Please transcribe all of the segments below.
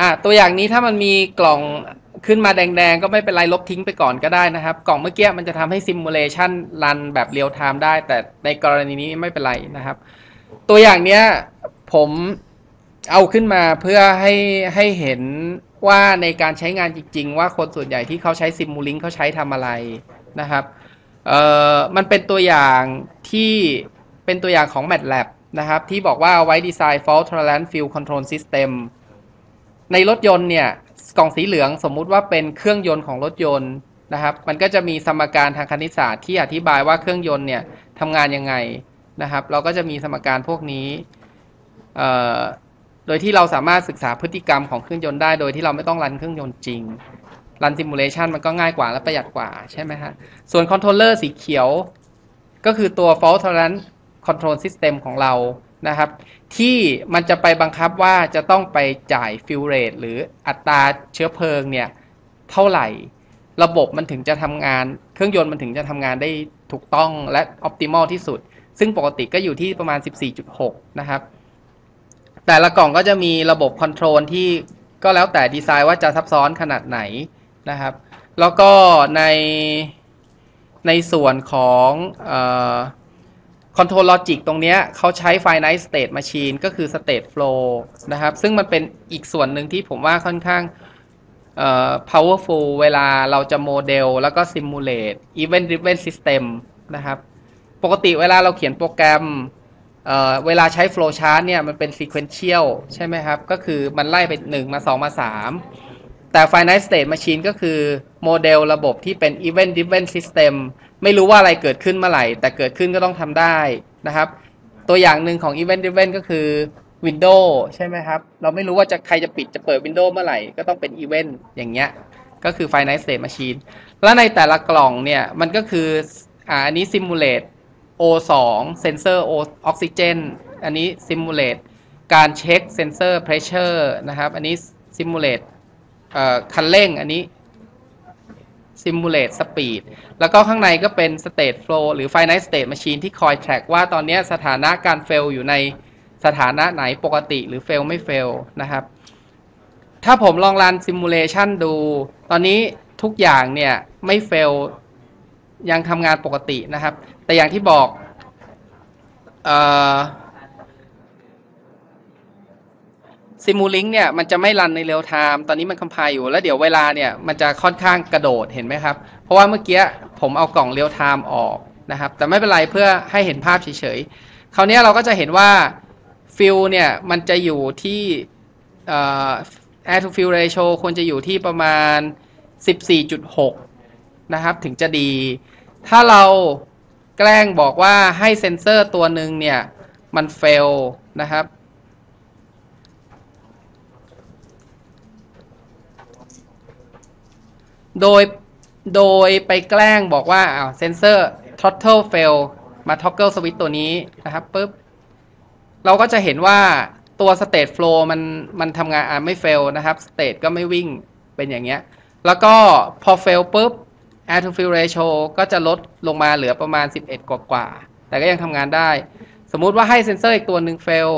อะตัวอย่างนี้ถ้ามันมีกล่องขึ้นมาแดงๆ ก็ไม่เป็นไรลบทิ้งไปก่อนก็ได้นะครับ กล่องเมื่อกี้มันจะทำให้ซิมูเลชันรันแบบเรียลไทม์ได้ แต่ในกรณีนี้ไม่เป็นไรนะครับ ตัวอย่างเนี้ยผมเอาขึ้นมาเพื่อให้ให้เห็นว่าในการใช้งานจริง ๆ ว่าคนส่วนใหญ่ที่เขาใช้ซิมูลิงเขาใช้ทำอะไรนะครับเอ่อมันเป็นตัวอย่างที่เป็นตัวอย่างของ MATLAB นะครับ ที่บอกว่าเอาไว้ดีไซน์ fault tolerant field control system ในรถยนต์เนี่ยกล่องสีเหลืองสมมุติว่าเป็นเครื่องยนต์ของรถยนต์นะครับ มันก็จะมีสมการทางคณิตศาสตร์ที่อธิบายว่าเครื่องยนต์เนี่ยทำงานยังไงนะครับ เราก็จะมีสมการพวกนี้ โดยที่เราสามารถศึกษาพฤติกรรมของเครื่องยนต์ได้ โดยที่เราไม่ต้องรันเครื่องยนต์จริง รันซิมูเลชันมันก็ง่ายกว่าและประหยัดกว่าใช่ไหมฮะ ส่วนคอนโทรลเลอร์สีเขียว ก็คือตัว fault tolerant control system ของเรา นะครับ ที่มันจะไปบังคับว่าจะต้องไปจ่ายฟิลเรทหรืออัตราเชื้อเพลิงเนี่ยเท่าไหร่ ระบบมันถึงจะทำงาน เครื่องยนต์มันถึงจะทำงานได้ถูกต้องและ optimal ที่สุด ซึ่งปกติก็อยู่ที่ประมาณ 14.6 นะครับ แต่ละกล่องก็จะมีระบบคอนโทรลที่ก็แล้วแต่ดีไซน์ว่าจะซับซ้อนขนาดไหนนะครับ แล้วก็ในในส่วนของเอ่อ Control Logic ตรงเนี้ยเขาใช้ Finite State Machine ก็คือ State Flow นะครับ ซึ่งมันเป็นอีกส่วนหนึ่งที่ผมว่าค่อนข้างเอ่อ powerful เวลาเราจะโมเดลแล้วก็ simulate event driven system นะครับ ปกติเวลาเราเขียนโปรแกรมเอ่อเวลาใช้ flow chart เนี่ยมันเป็น sequential ใช่ไหมครับ ก็คือมันไล่ไป1มา 2 มา 3 แต่ finite state machine ก็คือโมเดลระบบที่เป็น event driven system ไม่รู้ว่าอะไรเกิดขึ้นเมื่อไหร่ แต่เกิดขึ้นก็ต้องทำได้นะครับ ตัวอย่างหนึ่งของ event driven ก็คือ Windows ใช่ไหมครับ เราไม่รู้ว่าจะใครจะปิดจะเปิด Windows เมื่อไหร่ ก็ต้องเป็น event อย่างเงี้ย ก็คือ finite state machine แล้วในแต่ละกล่องเนี่ย มันก็คืออ่าอันนี้ simulate O2 sensor O oxygen อันนี้ simulate การเช็ค sensor pressure นะครับ อันนี้ simulate เอ่อคันเร่ง อันนี้ simulate speed แล้วก็ข้างในก็เป็น state flow หรือ finite state machine ที่คอย track ว่าตอนนี้สถานะการ fail อยู่ในสถานะไหนปกติหรือ fail ไม่ fail นะครับ ถ้าผมลองรัน simulation ดู ตอนนี้ทุกอย่างเนี่ยไม่ fail ยังทำงานปกตินะครับ แต่อย่างที่บอก เอ่อ ซิมูลิงเนี่ยมันจะไม่รันในเรียลไทม์ตอนนี้มันคอมไพล์อยู่ แล้วเดี๋ยวเวลาเนี่ยมันจะค่อนข้างกระโดดเห็นไหมครับ เพราะว่าเมื่อกี้ผมเอากล่องเรียลไทม์ออกนะครับ แต่ไม่เป็นไรเพื่อให้เห็นภาพเฉยๆ คราวนี้เราก็จะเห็นว่าฟิลเนี่ยมันจะอยู่ที่เอ่อ air to fuel ratio ควรจะอยู่ที่ประมาณ 14.6 นะครับ ถึงจะดี ถ้าเราแกล้งบอกว่าให้เซนเซอร์ตัวหนึ่งเนี่ย มันเฟลนะครับ โดยโดยไปแกล้งบอกว่าอ้าวเซนเซอร์ throttle fail มา toggle switch ตัวนี้นะครับปุ๊บเราก็จะเห็นว่าตัว state flow มันมันทำงานอ่าไม่ fail นะครับ state ก็ไม่วิ่งเป็นอย่างเงี้ย แล้วก็พอ fail ปุ๊บ air to fuel ratio ก็จะลดลงมาเหลือประมาณ 11 กว่ากว่า แต่ก็ยังทำงานได้ สมมุติว่าให้เซนเซอร์อีกตัวหนึ่ง fail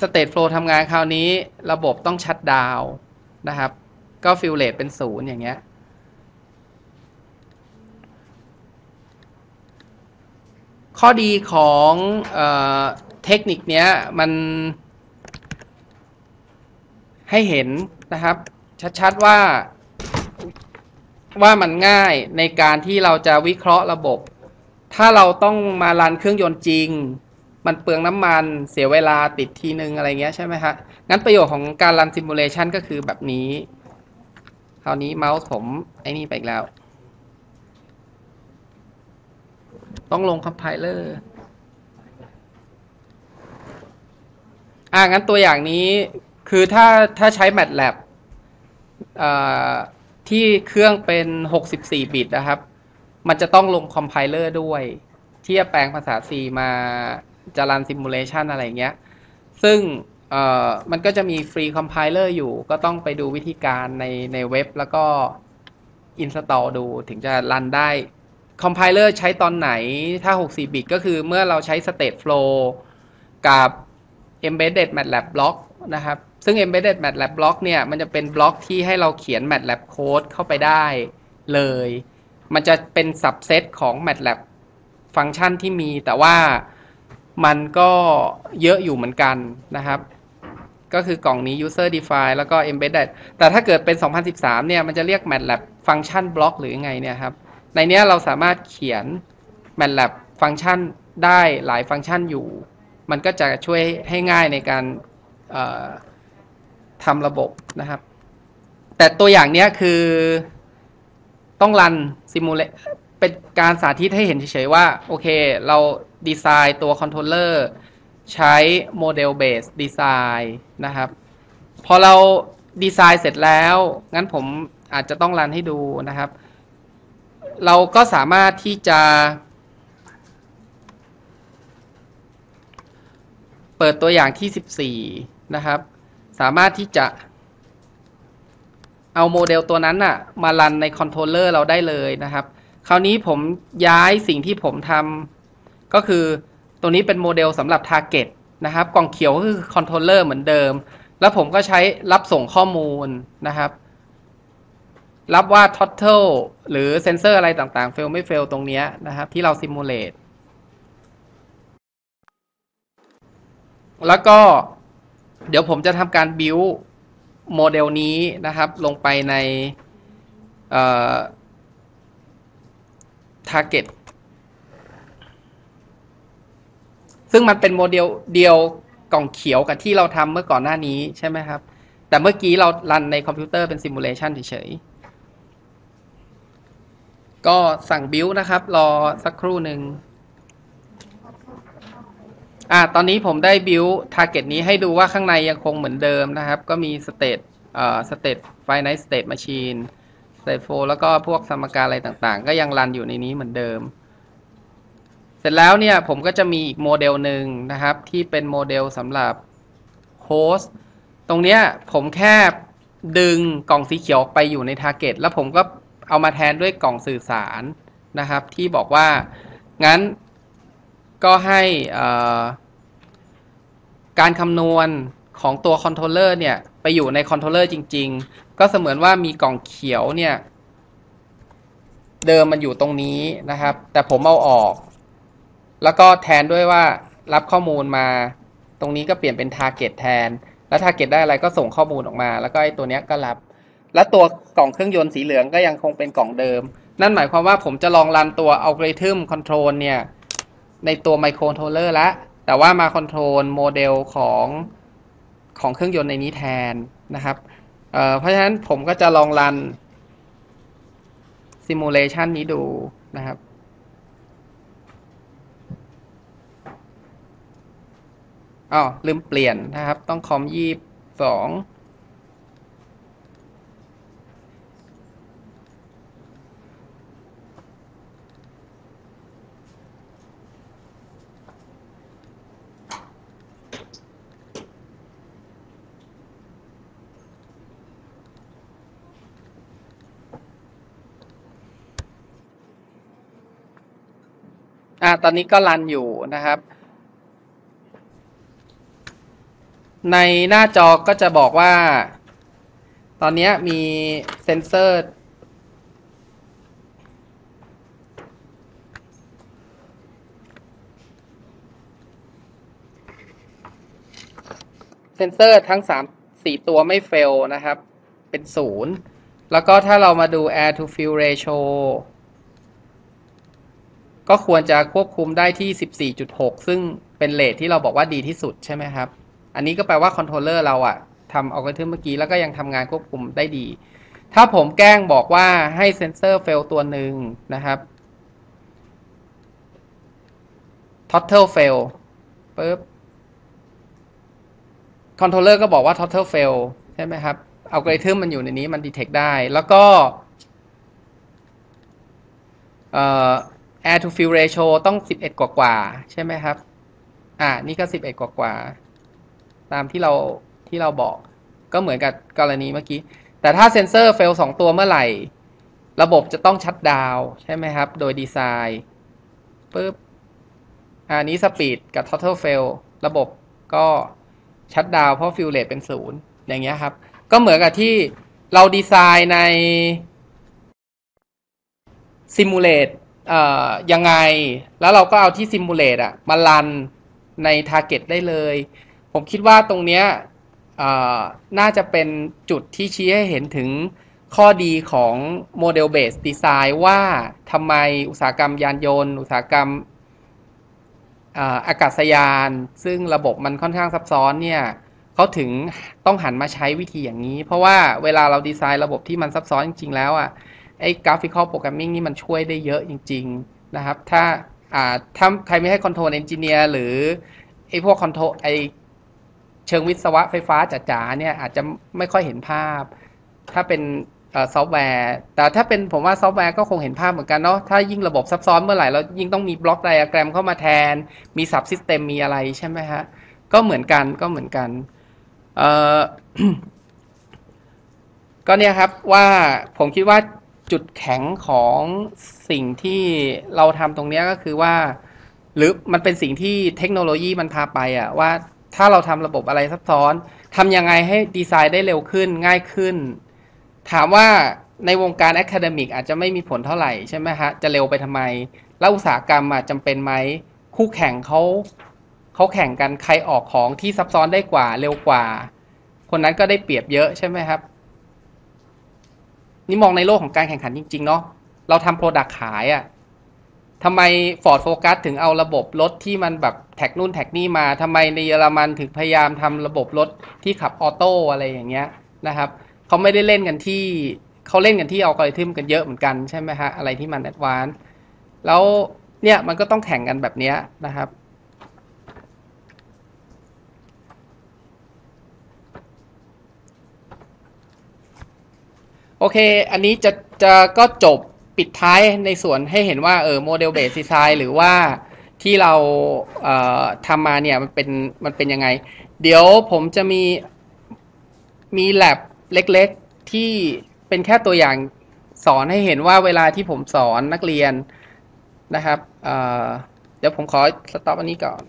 state flow ทำงานคราวนี้ระบบต้องชัดดาวนะครับ ก็ฟิลเลตเป็นศูนย์อย่างเงี้ย ข้อดีของเอเทคนิคเนี้ยมันให้เห็นนะครับ ชัดๆว่าว่ามันง่ายในการที่เราจะวิเคราะห์ระบบ ถ้าเราต้องมารันเครื่องยนต์จริง มันเปลืองน้ำมันเสียเวลาติดทีนึงอะไรเงี้ยใช่ไหมฮะ งั้นประโยชน์ของการรันซิมูเลชันก็คือแบบนี้ ราวนี้เมาส์ผมไอ้นี่ไปอีกแล้ว ต้องลงคอมไพเลอร์อ่างั้นตัวอย่างนี้คือถ้าถ้าใช้ MATLAB ที่เครื่องเป็น 64 บิตนะครับ มันจะต้องลงคอมไพเลอร์ด้วยที่จะแปลงภาษา C มาจะรันซิมูเลชันอะไรเงี้ย ซึ่ง เอ่อมันก็จะมีฟรีคอมไพเลอร์อยู่ ก็ต้องไปดูวิธีการในในเว็บแล้วก็อินสตอลดูถึงจะรันได้คอมไพเลอร์ใช้ตอนไหนถ้า 64 บิตก็คือเมื่อเราใช้ State Flow กับ Embedded MATLAB Block นะครับ ซึ่ง embedded MATLAB block เนี่ยมันจะเป็นบล็อกที่ให้เราเขียน MATLAB code เข้าไปได้เลย มันจะเป็น subset ของ MATLAB ฟังก์ชันที่มีแต่ว่ามันก็เยอะอยู่เหมือนกันนะครับ ก็คือกล่องนี้ user define แล้วก็ embedded แต่ถ้าเกิดเป็น 2013 เนี่ย มันจะเรียก MATLAB function block หรือยังไงเนี่ยครับ ในนี้เราสามารถเขียน MATLAB ฟังก์ชันได้หลายฟังก์ชันอยู่ มันก็จะช่วยให้ง่ายในการทำระบบนะครับ แต่ตัวอย่างนี้คือต้องรันซิมูเลเป็นการสาธิตให้เห็นเฉยๆว่า โอเค เราดีไซน์ตัวคอนโทรลเลอร์ ใช้โมเดลเบสดีไซน์นะครับ พอเราดีไซน์เสร็จแล้ว งั้นผมอาจจะต้องรันให้ดูนะครับ เราก็สามารถที่จะ เปิดตัวอย่างที่ 14 นะครับ สามารถที่จะเอาโมเดลตัวนั้นอะมารันในคอนโทรลเลอร์เราได้เลยนะครับ คราวนี้ผมย้ายสิ่งที่ผมทำก็คือ ตัวนี้เป็นโมเดลสำหรับ Target นะครับ กล่องเขียวก็คือคอนโทรลเลอร์เหมือนเดิม แล้วผมก็ใช้รับส่งข้อมูลนะครับ รับว่า total หรือเซนเซอร์อะไรต่างๆ เฟลไม่เฟลตรงนี้นะครับ ที่เราซิมูเลตแล้วก็เดี๋ยวผมจะทำการ build โมเดลนี้นะครับ ลงไปใน target ซึ่งมันเป็นโมเดลเดียวกล่องเขียวกับที่เราทำเมื่อก่อนหน้านี้ใช่ไหมครับ แต่เมื่อกี้เรารันในคอมพิวเตอร์เป็นซิมูเลชันเฉยๆ ก็สั่งบิ i นะครับ รอสักครู่หนึ่งอ่าตอนนี้ผมได้บิ i ทาร์เก็ตนี้ให้ดูว่าข้างในยังคงเหมือนเดิมนะครับ ก็มีสเตตเอ่อสเตตไฟไนท์สเตตแมชชีนสเตตโฟแล้วก็พวกสมการอะไรต่างๆ ก็ยังรันอยู่ในนี้เหมือนเดิม เสร็จแล้วเนี่ยผมก็จะมีอีกโมเดลหนึ่งนะครับ ที่เป็นโมเดลสำหรับโฮสต์ตรงเนี้ยผมแค่ดึงกล่องสีเขียวไปอยู่ในทาร์เก็ตแล้วผมก็เอามาแทนด้วยกล่องสื่อสารนะครับ ที่บอกว่างั้นก็ให้การคำนวณของตัวคอนโทรลเลอร์เนี่ย ไปอยู่ในคอนโทรลเลอร์จริง ๆ ก็เสมือนว่ามีกล่องเขียวเนี่ย เดิมมันอยู่ตรงนี้นะครับ แต่ผมเอาออก แล้วก็แทนด้วยว่ารับข้อมูลมา ตรงนี้ก็เปลี่ยนเป็น target แทน แล้ว target ได้อะไรก็ส่งข้อมูลออกมา แล้วก็ไอ้ตัวเนี้ยก็รับ และตัวกล่องเครื่องยนต์สีเหลืองก็ยังคงเป็นกล่องเดิม นั่นหมายความว่าผมจะลองรันตัวอัลกอริทึมคอนโทรลเนี่ยในตัวไมโครคอนโทรเลอร์ละ แต่ว่ามาคอนโทรลโมเดลของของเครื่องยนต์ในนี้แทนนะครับเเพราะฉะนั้นผมก็จะลองรันซิมูเลชันนี้ดูนะครับ อ๋อลืมเปลี่ยนนะครับ ต้องคอมยี่สองอ่าตอนนี้ก็รันอยู่นะครับ ในหน้าจอก็จะบอกว่า ตอนนี้มีเซนเซอร์ เซนเซอร์ทั้งสามสี่ตัวไม่เฟลนะครับ เป็นศูนย์แล้วก็ถ้าเรามาดู air to fuel ratio ก็ควรจะควบคุมได้ที่ 14.6 ซึ่งเป็นเลทที่เราบอกว่าดีที่สุดใช่ไหมครับ อันนี้ก็แปลว่าคอนโทรลเลอร์เราอะทำอัลกอริทึมเมื่อกี้แล้วก็ยังทำงานควบคุมได้ดี ถ้าผมแกล้งบอกว่าให้เซนเซอร์เฟลตัวหนึ่งนะครับ total fail ปึ๊บคอนโทรลเลอร์ก็บอกว่า total fail ใช่ไหมครับอัลกอริทึมมันอยู่ในนี้มัน detect ได้ แล้วก็ air to fuel ratio ต้อง 11 กว่ากว่าใช่ไหมครับ อ่า นี่ก็ 11 กว่ากว่า ตามที่เราที่เราบอก ก็เหมือนกับกรณีเมื่อกี้ แต่ถ้าเซนเซอร์เฟลสองตัวเมื่อไหร่ ระบบจะต้องชัดดาวใช่ไหมครับ โดยดีไซน์ปุ๊บอันนี้สปีดกับ total fail ระบบก็ชัดดาวเพราะฟิลเลตเป็นศูนย์อย่างเงี้ยครับ ก็เหมือนกับที่เราดีไซน์ในซิมูเลตเอ่อยังไง แล้วเราก็เอาที่ซิมูเลตอะมารันในทาร์เก็ตได้เลย ผมคิดว่าตรงเนี้ยน่าจะเป็นจุดที่ชี้ให้เห็นถึงข้อดีของโมเดลเบสดีไซน์ว่าทำไมอุตสาหกรรมยานยนต์ อุตสาหกรรมอาอากาศยาน ซึ่งระบบมันค่อนข้างซับซ้อนเนี่ยเขาถึงต้องหันมาใช้วิธีอย่างนี้ เพราะว่าเวลาเราดีไซน์ระบบที่มันซับซ้อนจริง ๆ แล้วอะไอ้กราฟิคอลโปรแกรมมิ่งนี่มันช่วยได้เยอะจริง ๆ นะครับ ถ้าอ่าถ้าใครไม่ให้คอนโทรลเอนจิเนียร์หรือไอ้พวกคอนโทรไอ เชิงวิศวะไฟฟ้าจ๋าๆเนี่ยอาจจะไม่ค่อยเห็นภาพ ถ้าเป็นซอฟต์แวร์ แต่ถ้าเป็นผมว่าซอฟต์แวร์ก็คงเห็นภาพเหมือนกันเนาะถ้ายิ่งระบบซับซ้อนเมื่อไหร่เรายิ่งต้องมีบล็อกไดอะแกรมเข้ามาแทน มีสับซิสเต็มมีอะไรใช่ไหมฮะ ก็เหมือนกันก็เหมือนกันเอ่อก็เนี่ยครับว่าผมคิดว่าจุดแข็งของสิ่งที่เราทำตรงเนี้ยก็คือว่า หรือมันเป็นสิ่งที่เทคโนโลยีมันพาไปอะว่า ถ้าเราทำระบบอะไรซับซ้อนทำยังไงให้ดีไซน์ได้เร็วขึ้นง่ายขึ้น ถามว่าในวงการ a อ a d e m i c อาจจะไม่มีผลเท่าไหร่ใช่ไหมฮะ จะเร็วไปทำไม แล้วอุตสาหกรรมอะจำเป็นไหม คู่แข่งเขาเขาแข่งกันใครออกของที่ซับซ้อนได้กว่าเร็วกว่า คนนั้นก็ได้เปรียบเยอะใช่ไหมครับ นี่มองในโลกของการแข่งขันจริง ๆ เนาะเราทำโปรดักขายอะ่ะ ทำไม Ford Focus ถึงเอาระบบรถที่มันแบบแท็กนู่นแท็กนี่มาทำไมในเยอรมันถึงพยายามทำระบบรถที่ขับออโต้อะไรอย่างเงี้ยนะครับเขาไม่ได้เล่นกันที่เขาเล่นกันที่เอัลกริทึมกันเยอะเหมือนกันใช่ไหมฮะอะไรที่มันแอดวานซ์แล้วเนี่ยมันก็ต้องแข่งกันแบบนี้นะครับ โอเค อันนี้จะจะก็จบ ปิดท้ายในส่วนให้เห็นว่าเออโมเดลเบสดีไซน์หรือว่าที่เราเอ่อทำมาเนี่ยมันเป็นมันเป็นยังไง เดี๋ยวผมจะมีมีแ a บเล็กๆที่เป็นแค่ตัวอย่างสอนให้เห็นว่าเวลาที่ผมสอนนักเรียนนะครับเเดี๋ยวผมขอสต็อปอันนี้ก่อน